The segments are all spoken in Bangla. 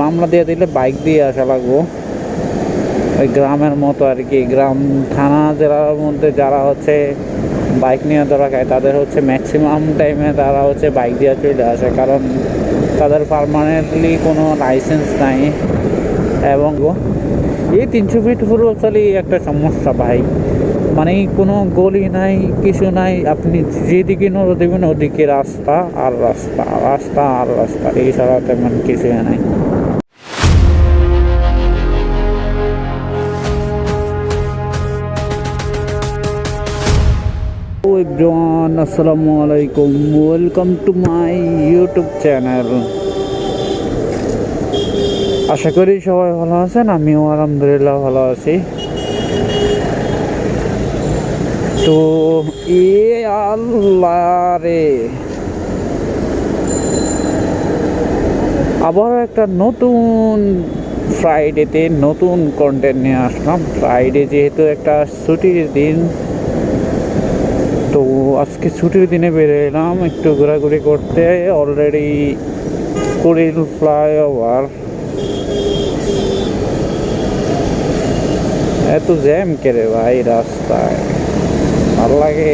মামলা দিয়ে দিলে বাইক দিয়ে আসা লাগবো। ওই গ্রামের মতো আর কি, গ্রাম, থানা, জেলার মধ্যে যারা হচ্ছে বাইক নিয়ে ধরা খায় তাদের হচ্ছে ম্যাক্সিমাম টাইমে তারা হচ্ছে বাইক দিয়ে চলে আসে, কারণ তাদের পারমানেন্টলি কোনো লাইসেন্স নাই। এবং এই তিনশো ফিট পূর্বচালি একটা সমস্যা ভাই। মানে কোনো গলি নাই, কিছু নাই। আপনি যেদিকে নজর দেবেন ওদিকে রাস্তা, আর রাস্তা রাস্তা, আর রাস্তা। এই ছাড়া তেমন কিছু নাই। এভরিওয়ান আসসালামু আলাইকুম। Welcome to my YouTube channel আশা করি সবাই ভালো আছেন, আমিও আলহামদুলিল্লাহ ভালো আছি। তো এ আল্লাহ রে আবার একটা নতুন ফ্রাইডেতে নতুন কন্টেন্ট নিয়ে আসলাম। ফ্রাইডে যেহেতু একটা ছুটির দিন, তো আজকে ছুটির দিনে বেরিয়ে এলাম একটু ঘোরাঘুরি করতে। অলরেডি কুড়িল ফ্লাইওভার এত জ্যাম কেরে ভাই রাস্তায়? ভালো লাগে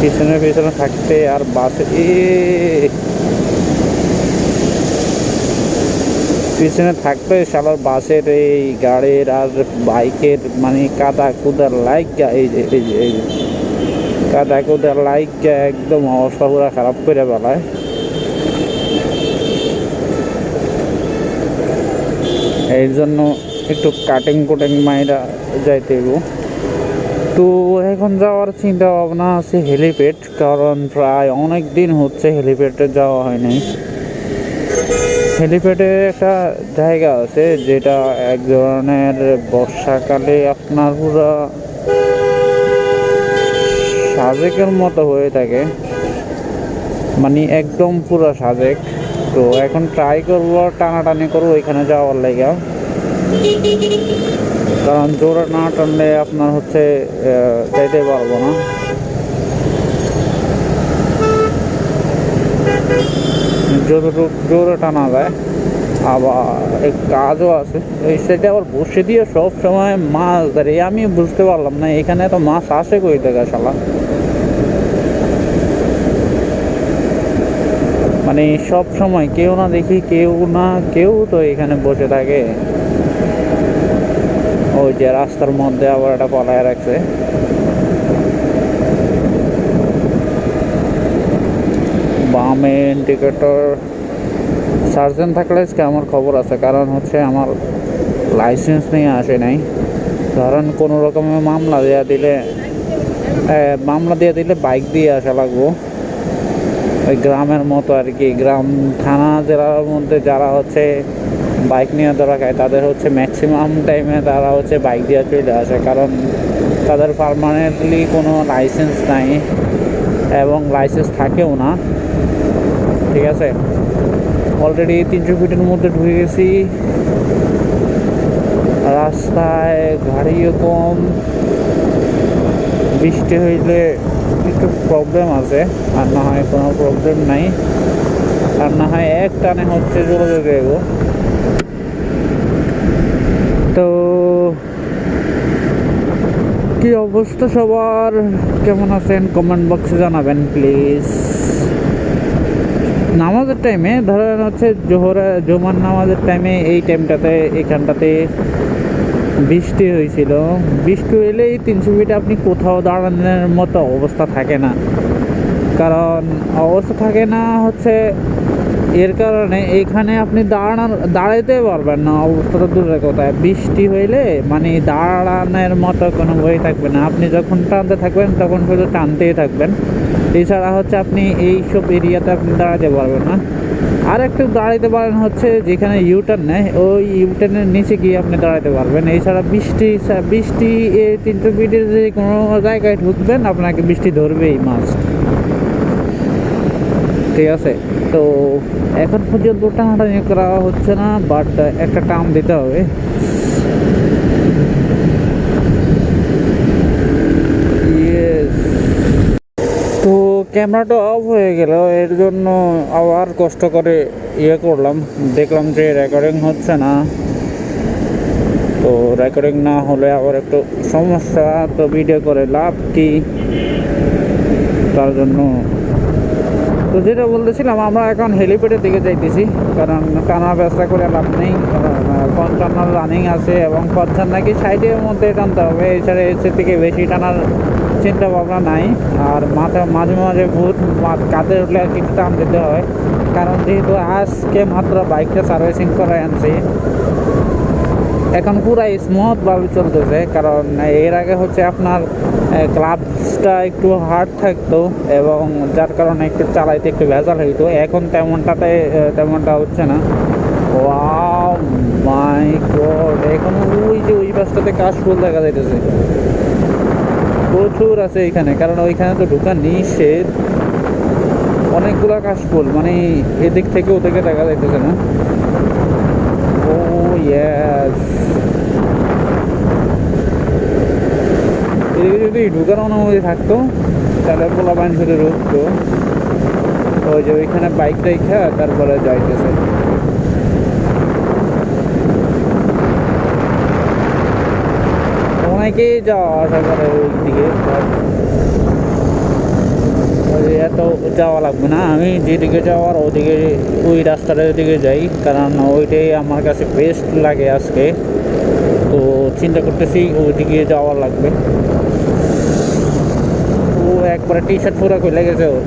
পিছনে পিছনে থাকতে আর বাসে এ। পিছনে থাকতে শালার বাসের এই গাড়ির আর বাইকের মানে কাদা কুদার লাইক এই যে এই যে এই যে। কাদা কুদার লাইক একদম অবস্থা পুরা খারাপ করে বেলায় এই জন্য একটু কাটিং কুটিং মাইরা যাইতে। তো এখন যাওয়ার চিন্তা ভাবনা আছে হেলিপ্যাড, কারণ প্রায় অনেক দিন হচ্ছে হেলিপ্যাডে যাওয়া হয়নি হেলিপ্যাডে একটা জায়গা আছে যেটা এক ধরনের বর্ষাকালে আপনার পুরো সাজেকের মতো হয়ে থাকে। মানে একদম পুরো সাজেক। তো এখন ট্রাই করব, টানাটানি করব ওইখানে যাওয়ার লাগে। কারণ জোরে না টানলে আপনার হচ্ছে যাইতে পারব না। যতটুকু জোরে টানা যায়, আবার এক কাজও আছে। এই সাইডে আবার বসে দিয়ে সব সময় মাছ ধরে। আমি বুঝতে পারলাম না, এখানে তো মাছ আসে কই থেকে শালা? মানে সব সময় কেউ না দেখি, কেউ না, কেউ তো এখানে বসে থাকে। ওই যে রাস্তার মধ্যে আবার একটা পলায় রাখছে। বামে ইন্ডিকেটর সার্জেন থাকলে আজকে আমার খবর আছে, কারণ হচ্ছে আমার লাইসেন্স নিয়ে আসে নাই। ধরেন কোনো রকমের মামলা দেওয়া দিলে মামলা দিয়ে দিলে বাইক দিয়ে আসা লাগবো। ওই গ্রামের মতো আর কি, গ্রাম, থানা, জেলার মধ্যে যারা হচ্ছে বাইক নিয়ে ধরা খায়, তাদের হচ্ছে ম্যাক্সিমাম টাইমে তারা হচ্ছে বাইক দিয়ে চলে আসে, কারণ তাদের পারমানেন্টলি কোনো লাইসেন্স নাই এবং লাইসেন্স থাকেও না, ঠিক আছে? অলরেডি তিনশো ফিটের মধ্যে ঢুকে গেছি। রাস্তায় গাড়িও কম। বৃষ্টি হইলে একটু প্রবলেম আছে, আর না হয় কোনো প্রবলেম নাই। আর না হয় এক টানে হচ্ছে যেতে দেবো তো কি অবস্থা সবার? কেমন আছেন? কমেন্ট বক্সে জানাবেন প্লিজ নামাজের টাইমে ধরেন হচ্ছে জোহরা, জুমার নামাজের টাইমে এই টাইমটাতে এখানটাতে বৃষ্টি হয়েছিল। বৃষ্টি হইলেই তিনশো ফিটে আপনি কোথাও দাঁড়ানোর মতো অবস্থা থাকে না। কারণ অবস্থা থাকে না হচ্ছে এর কারণে এখানে আপনি দাঁড়ান, দাঁড়াইতে পারবেন না। অবস্থা তো দূরের কোথায় বৃষ্টি হইলে মানে দাঁড়ানোর মতো কোনো বই থাকবে না। আপনি যখন টানতে থাকবেন, তখন শুধু টানতেই থাকবেন। এছাড়া হচ্ছে আপনি এই সব এরিয়াতে আপনি দাঁড়াতে পারবেন না। আর একটু দাঁড়াইতে পারেন হচ্ছে যেখানে ইউটার্ন নেয়, ওই ইউটার্নের নিচে গিয়ে আপনি দাঁড়াতে পারবেন। এছাড়া বৃষ্টি বৃষ্টি এই তিনশো ফিটের যে কোনো জায়গায় ঢুকবেন, আপনাকে বৃষ্টি ধরবেই মাস্ট। ঠিক আছে? তো এখন পর্যন্ত টানাটানি করা হচ্ছে না বাট একটা টার্ম দিতে হবে. তো ক্যামেরাটা অফ হয়ে গেল, এর জন্য আবার কষ্ট করে ইয়ে করলাম। দেখলাম যে রেকর্ডিং হচ্ছে না। তো রেকর্ডিং না হলে আবার একটু সমস্যা, তো ভিডিও করে লাভ কি? তার জন্য তো যেটা বলতেছিলাম, আমরা এখন হেলিপ্যাডের দিকে যাইতেছি, কারণ টানা ব্যবসা করে লাভ নেই, কারণ রানিং আছে এবং পঞ্চান্ন নাকি সাইডের মধ্যে টানতে হবে, এছাড়া এসে থেকে বেশি টানার চিন্তা ভাবনা নাই। আর মাথা, মাঝে মাঝে ভূত কাঁধে উঠলে আর কিছু টান দিতে হয়, কারণ যেহেতু আজকে মাত্র বাইকটা সার্ভিসিং করে আনছি, এখন পুরাই স্মুথভাবে চলতেছে, কারণ এর আগে হচ্ছে আপনার ক্লাবসটা একটু হার্ড থাকতো এবং যার কারণে একটু চালাইতে একটু ভেজাল হইতো। এখন তেমনটাতে তেমনটা হচ্ছে না। ওয়াও মাই গড এখন ওই যে ওই পাশটাতে কাশ ফুল দেখা যাইতেছে। প্রচুর আছে এখানে, কারণ ওইখানে তো ঢুকা নিষেধ। অনেকগুলা কাশফুল মানে এদিক থেকে ওদিকে দেখা যাইতেছে না। ও ইয়েস এদিকে যদি ঢুকার অনুমতি থাকতো, তাহলে পোলা বাইন শুধু রুখতো। ওই যে ওইখানে বাইক রেখা, তারপরে যাইতেছে। অনেকেই যাওয়া আসা করে ওই দিকে এত যাওয়া লাগবে না। আমি যেদিকে যাওয়ার ওদিকে, ওই রাস্তাটার দিকে যাই, কারণ ওইটাই আমার কাছে বেস্ট লাগে আজকে। তো চিন্তা করতেছি ওইদিকে যাওয়া লাগবে। একবারে টি শার্ট পুরো খুলে গেছে ওর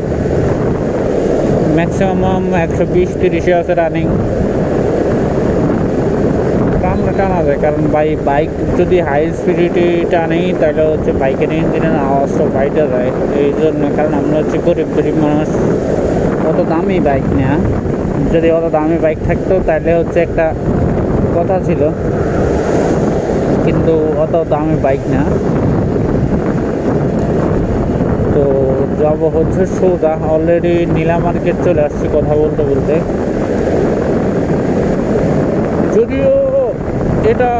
ম্যাক্সিমাম একশো বিশ, তিরিশে আছে রানিং টানলে টানা যায় কারণ বাই বাইক যদি হাই স্পিডে টানি তাহলে হচ্ছে বাইকের ইঞ্জিনের আওয়াজটা বাইরে যায় এই জন্য, কারণ আমরা হচ্ছে গরিব গরিব মানুষ। অত দামি বাইক নেয়া যদি অত দামি বাইক থাকতো, তাহলে হচ্ছে একটা কথা ছিল। কিন্তু অত দামি বাইক না। তো যাব হচ্ছে সোজা অলরেডি নীলা মার্কেট চলে আসছি কথা বলতে বলতে। যদিও এটা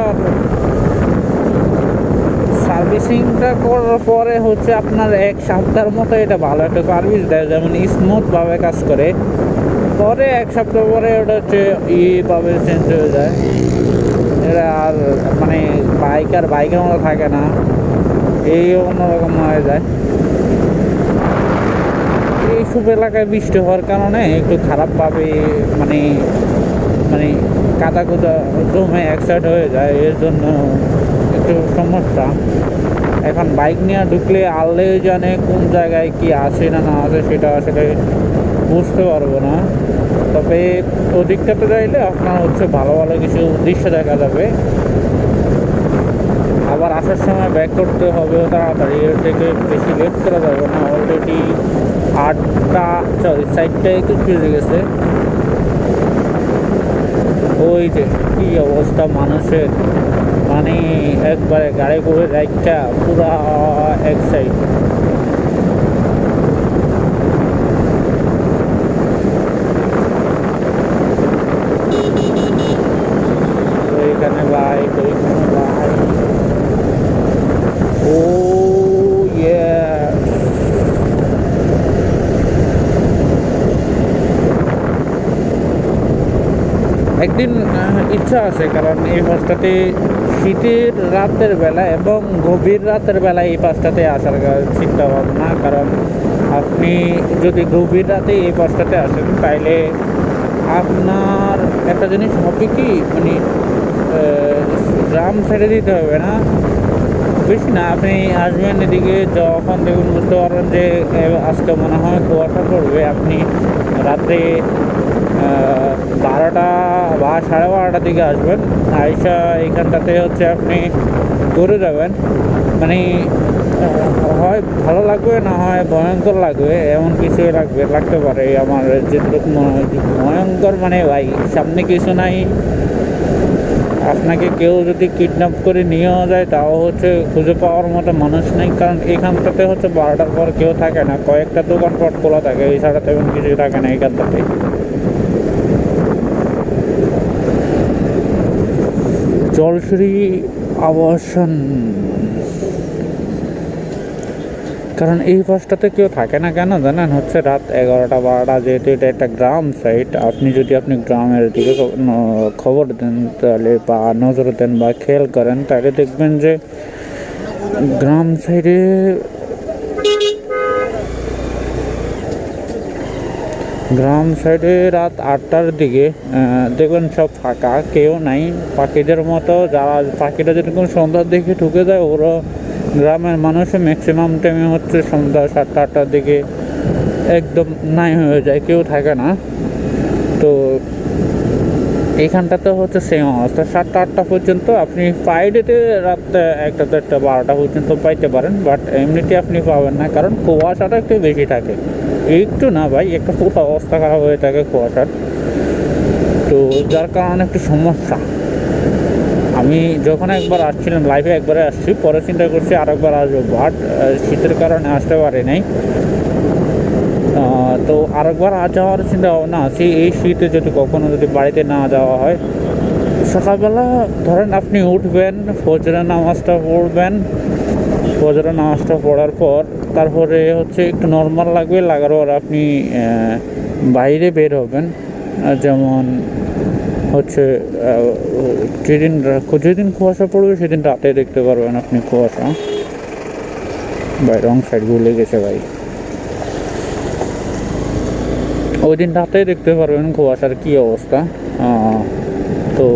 সার্ভিসিংটা করার পরে হচ্ছে আপনার এক সপ্তাহের মতো এটা ভালো একটা সার্ভিস দেয়, যেমন স্মুথভাবে কাজ করে। পরে এক সপ্তাহ পরে ওটা হচ্ছে ইভাবে চেঞ্জ হয়ে যায়। এটা আর মানে বাইক আর বাইকের মতো থাকে না। এই অন্যরকম হয়ে যায়। এইসব এলাকায় বৃষ্টি হওয়ার কারণে একটু খারাপভাবে মানে মানে কাদা কুদা জমে একসাইড হয়ে যায়, এর জন্য একটু সমস্যা। এখন বাইক নিয়ে ঢুকলে আল্লে জানে কোন জায়গায় কি আছে না না আছে, সেটা আসলে বুঝতে পারব না। তবে ওদিকটাতে যাইলে আপনার হচ্ছে ভালো ভালো কিছু দৃশ্য দেখা যাবে। আবার আসার সময় ব্যাক করতে হবে, তাড়াতাড়ি, এর থেকে বেশি লেট করা যাবে না। অলরেডি আটটা, সরি সাইডটা একটু বেজে গেছে। ওই যে, কি অবস্থা মানুষের। মানে একবারে গাড়ি করে রাইডটা পুরা এক সাইড ওইখানে বাইক ওইখানে বাইক ও ইয়েস আহ, ইচ্ছা আছে কারণ এই পাশটাতে শীতের রাতের বেলা এবং গভীর রাতের বেলা এই পাশটাতে আসার চিন্তা ভাবনা কারণ আপনি যদি গভীর রাতে এই পাশটাতে আসেন তাইলে আপনার একটা জিনিস হবে কি মানে গ্রাম ছেড়ে দিতে হবে না। বেশি না আপনি আসবেন এদিকে যখন দেখুন বুঝতে পারবেন যে আজকে মনে হয় কুয়াশা পড়বে আপনি রাত্রে বারোটা বা সাড়ে বারোটার দিকে আসবেন। আইসা এইখানটাতে হচ্ছে আপনি ঘুরে যাবেন। মানে হয় ভালো লাগবে, না হয় ভয়ঙ্কর লাগবে, এমন কিছু লাগবে, লাগতে পারে আমার যেটুকু মনে হয়। ভয়ঙ্কর মানে ভাই, সামনে কিছু নাই। আপনাকে কেউ যদি কিডন্যাপ করে নিয়েও যায়, তাও হচ্ছে খুঁজে পাওয়ার মতো মানুষ নেই। কারণ এখানটাতে হচ্ছে বারোটার পর কেউ থাকে না। কয়েকটা দোকানপাট খোলা থাকে এছাড়া তেমন কিছু থাকে না এখানটাতে। জলশ্রী আবাসন। কারণ এই বাসটাতে কেউ থাকে না কেন জানেন? হচ্ছে রাত এগারোটা বারোটা যেহেতু এটা একটা গ্রাম সাইড আপনি যদি আপনি গ্রামের দিকে খবর দেন তাহলে বা নজর দেন বা খেয়াল করেন, তাহলে দেখবেন যে গ্রাম সাইডে গ্রাম সাইডে রাত আটটার দিকে দেখবেন সব ফাঁকা, কেউ নাই। পাখিদের মতো যারা পাখিটা যেরকম সন্ধ্যার দিকে ঢুকে যায়, ওরা গ্রামের মানুষের ম্যাক্সিমাম টাইমে হচ্ছে সন্ধ্যা সাতটা আটটার দিকে একদম নাই হয়ে যায়, কেউ থাকে না। তো এইখানটাতে হচ্ছে সেম অবস্থা। সাতটা আটটা পর্যন্ত আপনি ফ্রাইডেতে রাত একটা দেড়টা বারোটা পর্যন্ত পাইতে পারেন বাট এমনিতে আপনি পাবেন না, কারণ কুয়াশাটা একটু বেশি থাকে। একটু না ভাই, একটা খুব অবস্থা খারাপ হয়ে থাকে কুয়াশার। তো যার কারণে একটু সমস্যা। আমি যখন একবার আসছিলাম লাইভে একবারে আসছি, পরে চিন্তা করছি আরেকবার আসব বাট শীতের কারণে আসতে পারি নাই। তো আরেকবার আ যাওয়ার চিন্তা ভাবনা আছে, এই শীতে যদি কখনো যদি বাড়িতে না যাওয়া হয়, সকালবেলা ধরেন আপনি উঠবেন, ফজরের নামাজটা পড়বেন। ফজরের নামাজটা পড়ার পর তারপরে হচ্ছে একটু নর্মাল লাগবে, লাগার পর আপনি বাইরে বের হবেন। যেমন হচ্ছে যেদিন যেদিন কুয়াশা পড়বে সেদিন রাতে দেখতে পারবেন আপনি কুয়াশা। ভাই রং সাইড ভুলে গেছে ভাই। ওই দিন রাতেই দেখতে পারবেন কুয়াশার কী অবস্থা। তো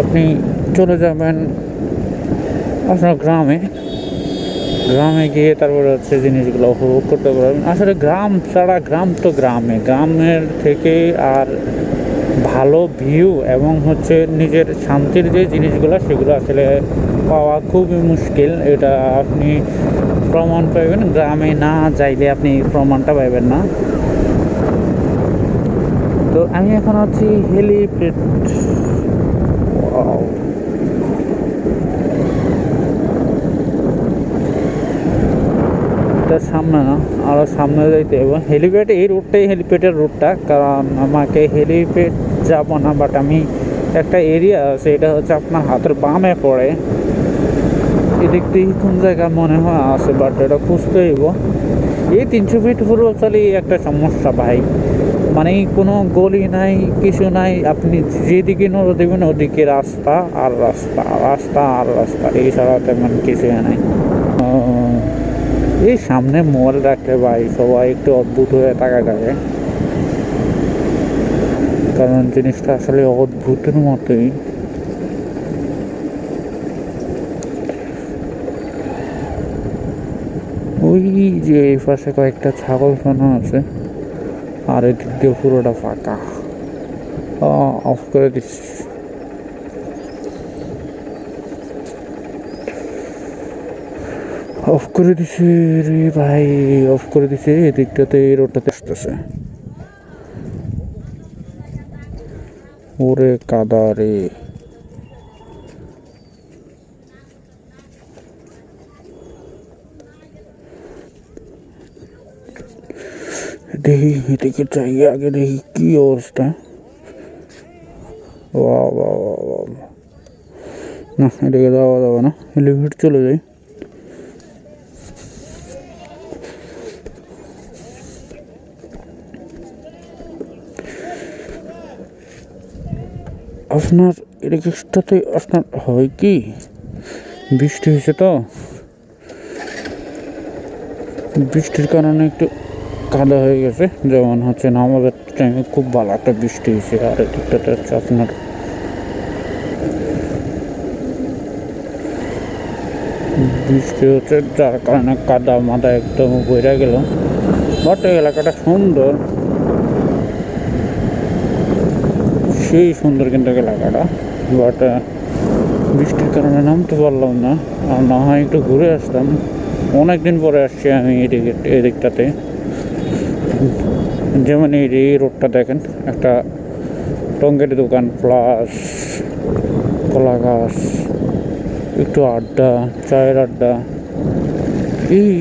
আপনি চলে যাবেন আপনার গ্রামে। গ্রামে গিয়ে তারপরে হচ্ছে জিনিসগুলো উপভোগ করতে পারবেন। আসলে গ্রাম ছাড়া গ্রাম তো গ্রামে। গ্রামের থেকে আর ভালো ভিউ এবং হচ্ছে নিজের শান্তির যে জিনিসগুলো, সেগুলো আসলে পাওয়া খুবই মুশকিল। এটা আপনি প্রমাণ পাইবেন। গ্রামে না যাইলে আপনি প্রমাণটা পাইবেন না। তো আমি এখন আছি হেলিপ্যাড সামনে না আরও সামনে যাইতে হবে হেলিপ্যাড, এই রুটটাই হেলিপ্যাডের রুটটা কারণ আমাকে হেলিপ্যাড যাব না বাট আমি একটা এরিয়া আছে, এটা হচ্ছে আপনার হাতের বামে পড়ে। এদিক দিয়ে কোন জায়গা মনে হয় আছে বাট এটা খুঁজতে হইব। এই তিনশো ফিট পূর্বচালী একটা সমস্যা ভাই। মানে কোনো গলি নাই, কিছু নাই, আপনি যেদিকে নজর দেবেন ওদিকে রাস্তা আর রাস্তা রাস্তা আর রাস্তা। এই তেমন কিছুই নাই। এই সামনে মোবাইল রাখলে ভাই, সবাই একটু অদ্ভুত হয়ে থাকা। যাবে কারণ জিনিসটা আসলে অদ্ভুতের মতোই। ওই যে এই পাশে কয়েকটা ছাগল ছানা আছে, আর এদিক দিয়ে পুরোটা ফাঁকা। অফ করে দিচ্ছি অফ করে দিছে রে ভাই অফ করে দিছে, এদিকটাতে রোডটাতে আসতেছে। ওরে কাদা রে। দেখি, এদিকে যাই, আগে দেখি কি অবস্থা। বাহ। না, এদিকে যাওয়া যাবে না এলিভেট চলে যাই। আপনার এদিকটাতে আপনার হয় কি? বৃষ্টি হয়েছে তো? বৃষ্টির কারণে একটু কাদা হয়ে গেছে। যেমন হচ্ছে না, আমাদের টাইমে খুব ভালো একটা বৃষ্টি হয়েছে। আর এদিকটাতে হচ্ছে আপনার বৃষ্টি হচ্ছে, যার কারণে কাদা মাদা একদম বইরা গেল। বাট, এই এলাকাটা সুন্দর। সেই সুন্দর কিন্তু এলাকাটা বাট বৃষ্টির কারণে নামতে পারলাম না। আর না হয় একটু ঘুরে আসতাম। অনেক দিন পরে আসছি আমি এদিকে, এদিকটাতে। যেমন এই এই রোডটা দেখেন, একটা টঙ্গের দোকান প্লাস কলা গাছ, একটু আড্ডা, চায়ের আড্ডা। এই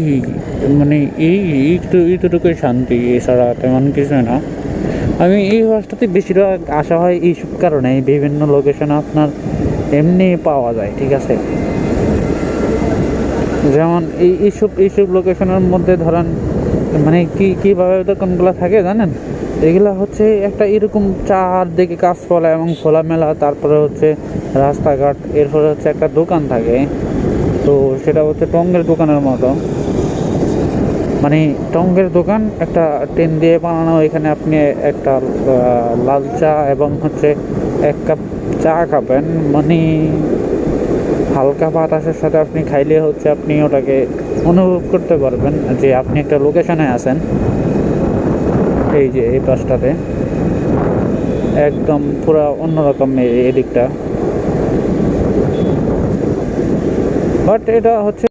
মানে এই একটু এইটুকুই শান্তি, এছাড়া তেমন কিছু না। আমি এই বাসটাতে বেশিরভাগ আসা হয় এইসব কারণে বিভিন্ন লোকেশনে আপনার এমনি পাওয়া যায়, ঠিক আছে? যেমন এই এইসব এইসব লোকেশনের মধ্যে ধরেন মানে কি, কীভাবে দোকানগুলো থাকে জানেন? এগুলা হচ্ছে একটা এরকম চারদিকে গাছপালা এবং খোলামেলা, তারপরে হচ্ছে রাস্তাঘাট, এরপরে হচ্ছে একটা দোকান থাকে। তো সেটা হচ্ছে টঙ্গের দোকানের মতো। মানে টঙ্গের দোকান, একটা টেন দিয়ে বানানো, এখানে আপনি একটা লাল চা এবং হচ্ছে এক কাপ চা খাবেন। মানে হালকা বাতাসের সাথে আপনি খাইলে হচ্ছে আপনি ওটাকে অনুভব করতে পারবেন যে আপনি একটা লোকেশনে আছেন। এই যে, এই পাশটাতে। একদম পুরো অন্যরকম এদিকটা। বাট এটা হচ্ছে